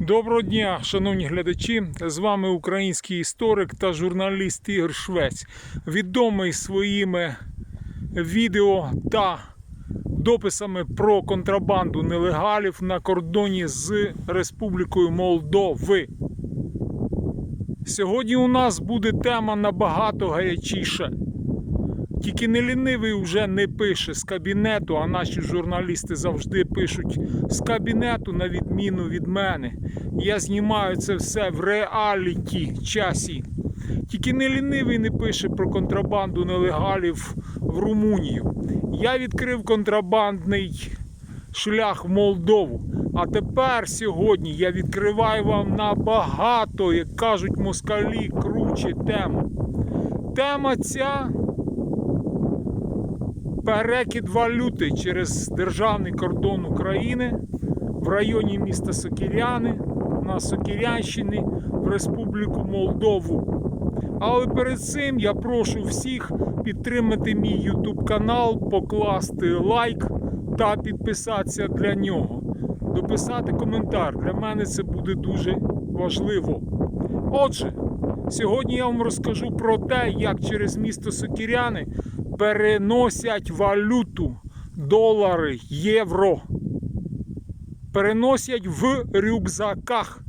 Доброго дня, шановні глядачі. З вами український історик та журналіст Ігор Швець, відомий своїми відео та дописами про контрабанду нелегалів на кордоні з Республікою Молдови. Сьогодні у нас буде тема набагато гарячіша. Тільки не лінивий вже не пише з кабінету, а наші журналісти завжди пишуть з кабінету, на відміну від мене. Я знімаю це все в реаліті часі. Тільки не лінивий не пише про контрабанду нелегалів в Румунію. Я відкрив контрабандний шлях в Молдову. А тепер сьогодні я відкриваю вам набагато, як кажуть москалі, круче тему. Тема ця перекид валюти через державний кордон України в районі міста Сокіряни на Сокірянщині в Республіку Молдову. Але перед цим я прошу всіх підтримати мій YouTube канал, покласти лайк та підписатися для нього. Дописати коментар. Для мене це буде дуже важливо. Отже, сьогодні я вам розкажу про те, як через місто Сокіряни переносять валюту долари, євро. Переносять в рюкзаках.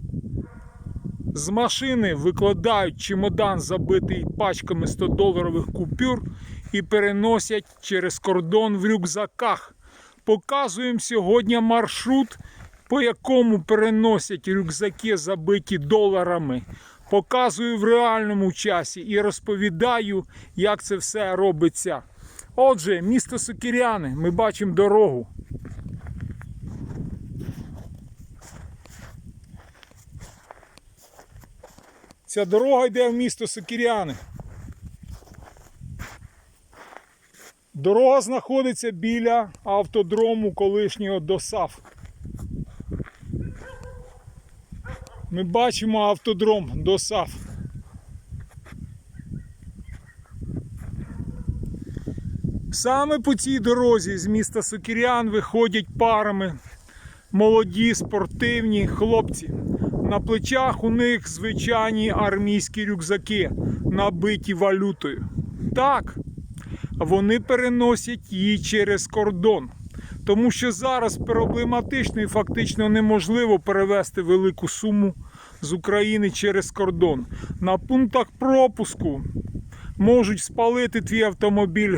З машини викладають чемодан, забитий пачками 100-доларових купюр, і переносять через кордон в рюкзаках. Показуємо сьогодні маршрут, по якому переносять рюкзаки, забиті доларами. Показую в реальному часі і розповідаю, як це все робиться. Отже, місто Сокіряни, ми бачимо дорогу. Ця дорога йде в місто Сокіряни. Дорога знаходиться біля автодрому колишнього ДОСАФ. Ми бачимо автодром ДОСАФ. Саме по цій дорозі з міста Сокірян виходять парами молоді спортивні хлопці. На плечах у них звичайні армійські рюкзаки, набиті валютою. Так, вони переносять її через кордон. Тому що зараз проблематично і фактично неможливо перевести велику суму з України через кордон. На пунктах пропуску можуть спалити твій автомобіль,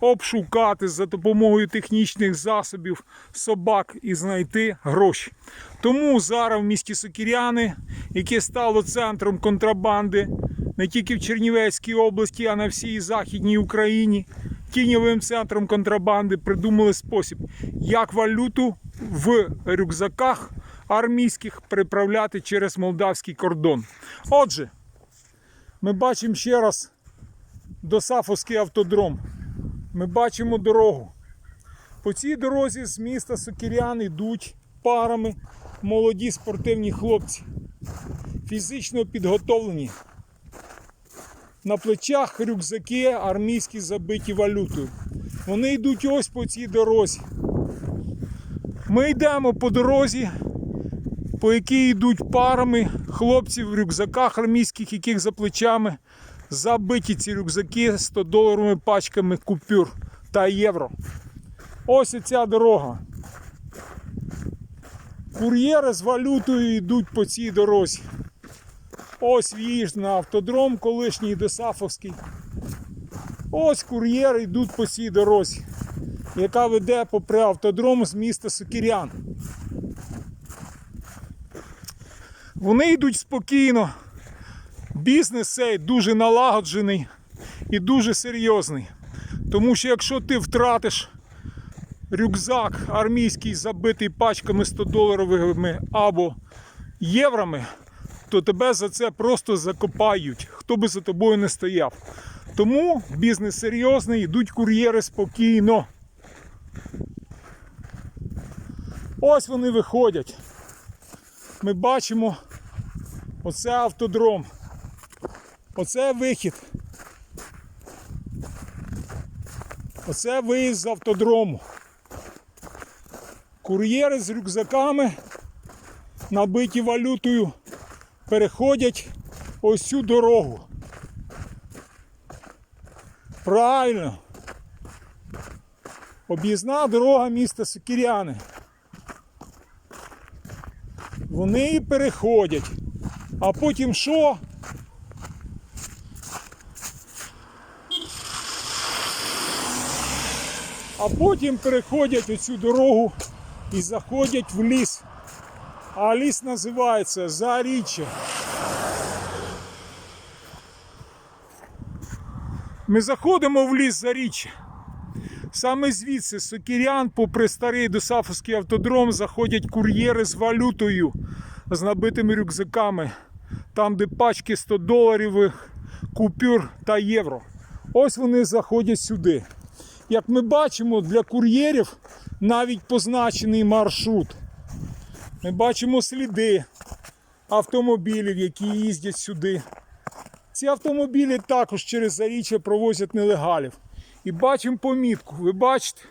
обшукати за допомогою технічних засобів собак і знайти гроші. Тому зараз в місті Сокіряни, яке стало центром контрабанди не тільки в Чернівецькій області, а на всій Західній Україні, тіньовим центром контрабанди придумали спосіб, як валюту в рюкзаках армійських переправляти через молдавський кордон. Отже, ми бачимо ще раз Досафовський автодром. Ми бачимо дорогу. По цій дорозі з міста Сокірян йдуть парами молоді спортивні хлопці, фізично підготовлені. На плечах рюкзаки армійські забиті валютою. Вони йдуть ось по цій дорозі. Ми йдемо по дорозі, по якій йдуть парами хлопців в рюкзаках армійських, яких за плечами забиті ці рюкзаки 100 доларовими пачками купюр та євро. Ось ця дорога. Кур'єри з валютою йдуть по цій дорозі. Ось в'їзд на автодром колишній Досафовський. Ось кур'єри йдуть по цій дорозі, яка веде попри автодром з міста Сокірян. Вони йдуть спокійно. Бізнес цей дуже налагоджений і дуже серйозний. Тому що якщо ти втратиш рюкзак армійський, забитий пачками 100 доларовими або євроми, то тебе за це просто закопають, хто би за тобою не стояв. Тому бізнес серйозний, йдуть кур'єри спокійно. Ось вони виходять. Ми бачимо оце автодром. Оце вихід. Оце виїзд з автодрому. Кур'єри з рюкзаками набиті валютою, переходять ось цю дорогу. Правильно. Об'їзна дорога міста Сокіряни. Вони переходять. А потім що? А потім переходять оцю дорогу і заходять в ліс. А ліс називається Заріччя. Ми заходимо в ліс Заріччя. Саме звідси Сокірян, попри старий досафовський автодром, заходять кур'єри з валютою, з набитими рюкзаками, там, де пачки 100 доларів, купюр та євро. Ось вони заходять сюди. Як ми бачимо, для кур'єрів навіть позначений маршрут. Ми бачимо сліди автомобілів, які їздять сюди. Ці автомобілі також через заріччя провозять нелегалів. І бачимо помітку. Ви бачите?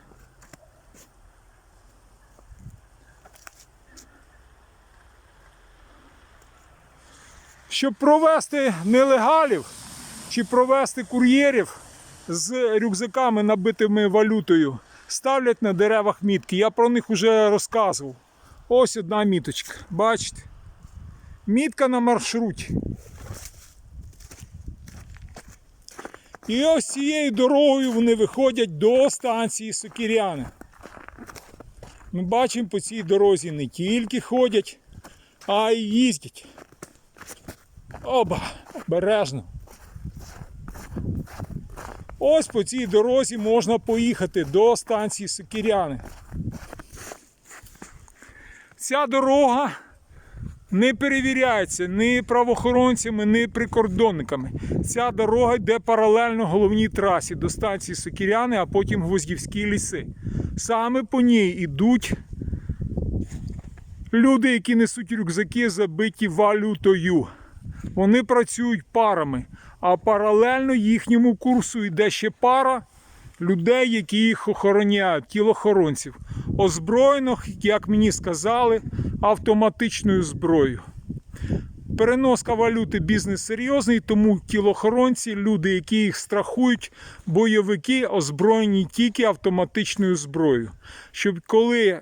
Щоб провести нелегалів чи провести кур'єрів з рюкзаками, набитими валютою, ставлять на деревах мітки. Я про них вже розказував. Ось одна міточка. Бачите? Мітка на маршруті. І ось цією дорогою вони виходять до станції Сокіряни. Ми бачимо по цій дорозі не тільки ходять, а й їздять. Оба, обережно. Ось по цій дорозі можна поїхати до станції Сокіряни. Ця дорога не перевіряється ні правоохоронцями, ні прикордонниками. Ця дорога йде паралельно головній трасі до станції Сокіряни, а потім Гвоздівські ліси. Саме по ній йдуть люди, які несуть рюкзаки, забиті валютою. Вони працюють парами, а паралельно їхньому курсу йде ще пара людей, які їх охороняють, тілохоронців, озброєних, як мені сказали, автоматичною зброєю. Переноска валюти бізнес серйозний, тому тілохоронці, люди, які їх страхують, бойовики озброєні тільки автоматичною зброєю. Щоб коли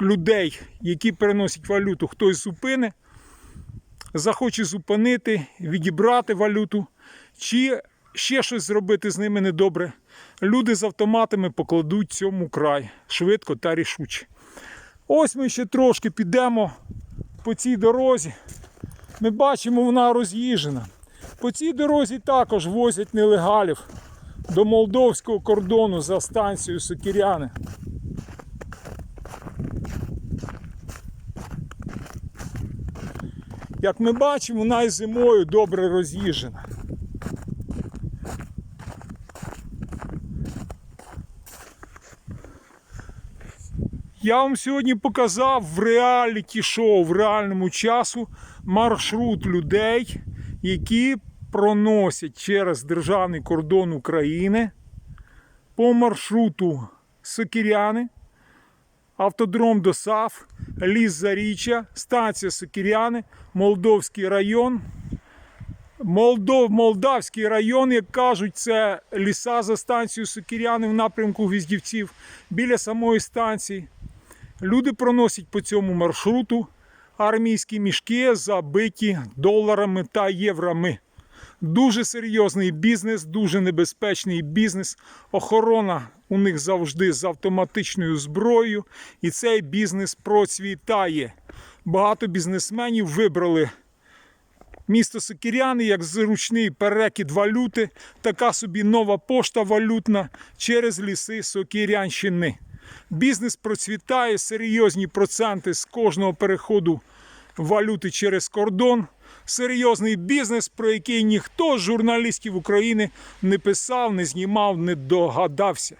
людей, які переносять валюту, хтось зупине, захоче зупинити, відібрати валюту, чи ще щось зробити з ними недобре, люди з автоматами покладуть цьому край швидко та рішуче. Ось ми ще трошки підемо по цій дорозі. Ми бачимо, вона роз'їжджена. По цій дорозі також возять нелегалів до молдовського кордону за станцією Сокіряни. Як ми бачимо, вона і зимою добре роз'їжджена. Я вам сьогодні показав в реаліті шоу, в реальному часу маршрут людей, які проносять через державний кордон України по маршруту Сокіряни, автодром до САФ, ліс Заріччя, станція Сокіряни, Молдовський район. Молдов, Молдавський район, як кажуть, це ліса за станцією Сокіряни в напрямку Гвіздівців біля самої станції. Люди проносять по цьому маршруту армійські мішки, забиті доларами та єврами. Дуже серйозний бізнес, дуже небезпечний бізнес. Охорона у них завжди з автоматичною зброєю, і цей бізнес процвітає. Багато бізнесменів вибрали місто Сокіряни як зручний перекид валюти, така собі нова пошта валютна через ліси Сокірянщини. Бізнес процвітає, серйозні проценти з кожного переходу валюти через кордон. Серйозний бізнес, про який ніхто з журналістів України не писав, не знімав, не догадався.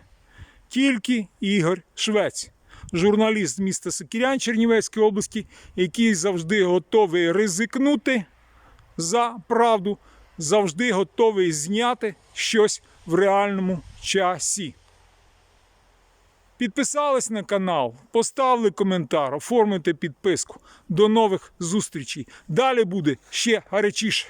Тільки Ігор Швець, журналіст з міста Сокірян Чернівецької області, який завжди готовий ризикнути за правду, завжди готовий зняти щось в реальному часі. Підписались на канал, поставили коментар, оформите підписку. До нових зустрічей. Далі буде ще гарячіше.